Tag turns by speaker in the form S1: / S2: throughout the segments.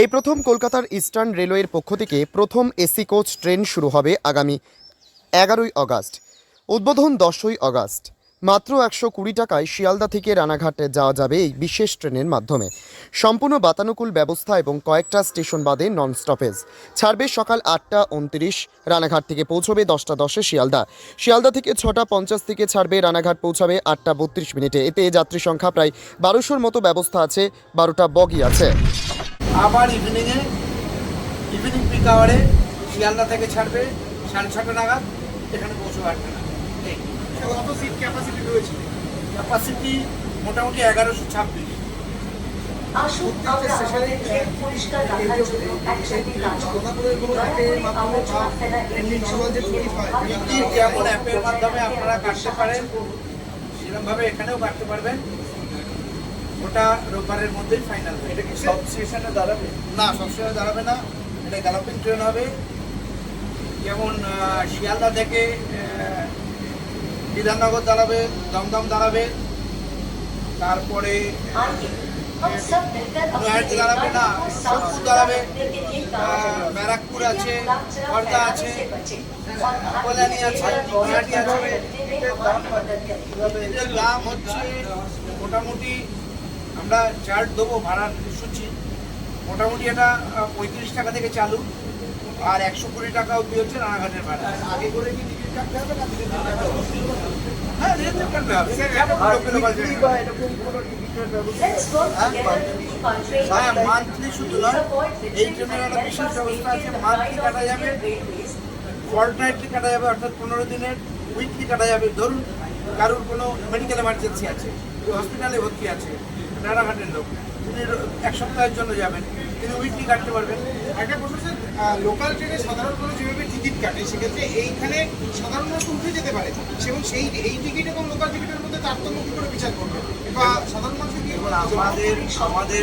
S1: এই প্রথম কলকাতার ইস্টার্ন রেলওয়ের পক্ষ থেকে প্রথম এসি কোচ ট্রেন শুরু হবে আগামী এগারোই অগাস্ট, উদ্বোধন দশই অগাস্ট। মাত্র একশো কুড়ি টাকায় শিয়ালদা থেকে রানাঘাটে যাওয়া যাবে এই বিশেষ ট্রেনের মাধ্যমে। সম্পূর্ণ বাতানুকূল ব্যবস্থা এবং কয়েকটা স্টেশন বাদে নন স্টপেজ ছাড়বে সকাল আটটা উনত্রিশ, রানাঘাট থেকে পৌঁছবে দশটা দশে শিয়ালদা। শিয়ালদা থেকে ছটা পঞ্চাশ থেকে ছাড়বে রানাঘাট পৌঁছাবে আটটা বত্রিশ মিনিটে। এতে যাত্রী সংখ্যা প্রায় বারোশোর মতো ব্যবস্থা আছে, বারোটা বগি আছে।
S2: আবার ইভিনিংয়ে ইভিনিং পিক আওয়ারে শিয়ালদা থেকে ছাড়বে সাড়ে ছটা নাগাদ এখানে পৌঁছবে আটটা নাগাদ
S3: কত সিট ক্যাপাসিটি রয়েছে
S2: ক্যাপাসিটি মোটামুটি এগারোশো ছাব্বিশ
S4: আসুন আমরা আমাদের ট্রেন পরিষ্কার রাখার জন্য একসাথে কাজ করি
S3: হয়
S2: যেমন অ্যাপের মাধ্যমে আপনারা কাটতে পারেন সেরকমভাবে এখানেও কাটতে পারবেন ওটা রোববারের মধ্যেই ফাইনাল এটা কি সব সেশনে দাঁড়াবে? না সব সেশনে দাঁড়াবে না। এটা গ্যালাপিং ট্রেন হবে। যেমন শিয়ালদা থেকে বিধাননগর দাঁড়াবে দমদম দাঁড়াবে। তারপরে দাঁড়াবে। না সোদপুর দাঁড়াবে। ব্যারাকপুর আছে খর্দা আছে কল্যাণী আছে আছে। দাম হচ্ছে মোটামুটি আমরা চার্ট দেবো ভাড়ার সূচি। মোটামুটি এটা পঁয়ত্রিশ টাকা থেকে চালু। আর একশো কুড়ি টাকা অব্দি হচ্ছে রানাঘাটের ভাড়া। আগে করে কি টিকিট কাটতে হবে না টিকিট কাটতে হবে? হ্যাঁ কাটতে হবে।
S4: Train
S2: হ্যাঁ মান্থলি শুধু নয় এই ট্রেনের একটা বিশেষ ব্যবস্থা আছে মান্থলি কাটা যাবে. ফর্টনাইটলি কাটা যাবে অর্থাৎ পনেরো দিনের উইকলি কাটা যাবে। ধরুন কারোর কোনো মেডিকেল এমার্জেন্সি আছে হসপিটালে ভর্তি আছে রানাঘাটের লোক। তিনি এক সপ্তাহের জন্য যাবেন। তিনি উইকলি কাটতে পারবেন।
S3: একটা প্রশ্ন স্যার লোকাল ট্রেনে সাধারণ মানুষ যেভাবে টিকিট কাটে সেক্ষেত্রে এইখানে সাধারণ মানুষ উঠে যেতে পারে? এবং সেই এই টিকিট এবং লোকাল টিকিটের মধ্যে তারতম্য কি করে বিচার করবে? বা সাধারণ মানুষকে কি
S2: আমাদের আমাদের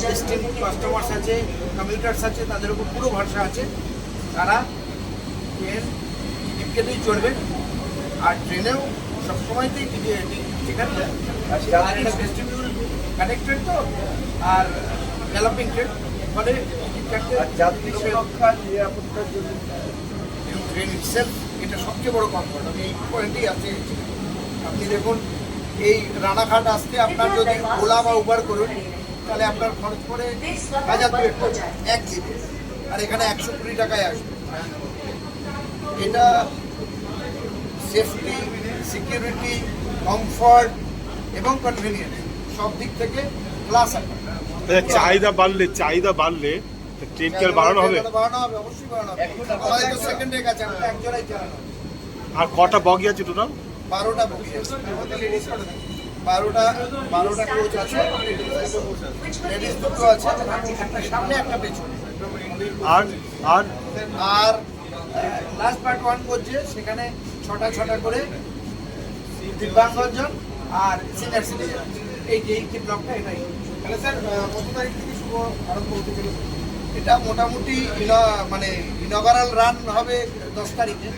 S2: যে এসটিম কাস্টমার্স আছে কমিউটার্স আছে তাদের উপর পুরো ভরসা আছে। তারা ট্রেন টিকিট কেটেই চড়বে। আর ট্রেনেও সবসময়তেই টিকিট ঠিক আছে? আর এটা ভেস্টিবিউল কানেক্টেড তো আর ডেভেলপিং ট্রেন ফলে যাত্রী সুরক্ষা নিরাপত্তার জন্য। ট্রেন ইটসেলফ এটা সবচেয়ে বড় কমফর্ট আমি এই পয়েন্টেই আছে। আপনি দেখুন এই রানাঘাট আসতে আপনার যদি ওলা বা উবার করুন তাহলে আপনার খরচ পড়ে হাজার দুয়েক এক দিনে। আর এখানে একশো কুড়ি টাকায় আসবে। এটা সেফটি সিকিউরিটি কমফর্ট এবং কনভিনিয়েন্স সব দিক থেকে ক্লাস আছে
S5: চাহিদা বাড়লে চাহিদা বাড়লে ট্রেন কি আর বাড়ানো হবে?
S2: বাড়ানো হবে অবশ্যই বাড়ানো হবে। আমাদের তো সেকেন্ড আমরা একজনাই চালানো
S5: আর কটা বগি আছে টোটাল
S2: বারোটা বুকি আছে। বারোটা বারোটা কোচ আছে লেডিস দুটো আছে একটা সামনে একটা পেছনে।
S5: আর আর?
S2: আর লাস্ট পার্ট ওয়ান করছে সেখানে ছটা ছটা করে দিব্যাঙ্গজন আর সিনিয়র সিটিজেন এই যে এই ব্লকটা এটাই।
S3: তাহলে স্যার কত তারিখ থেকে শুভ আরম্ভ হতে চলেছে
S2: এটা মোটামুটি মানে ইনগারাল রান হবে দশ তারিখে।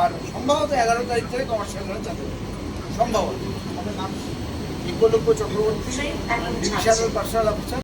S2: আর সম্ভবত এগারো তারিখ থেকে কমার্শিয়াল রান চালু সম্ভবত।
S3: আমাদের নাম
S2: বিকল্প চক্রবর্তী। Divisional personnel officer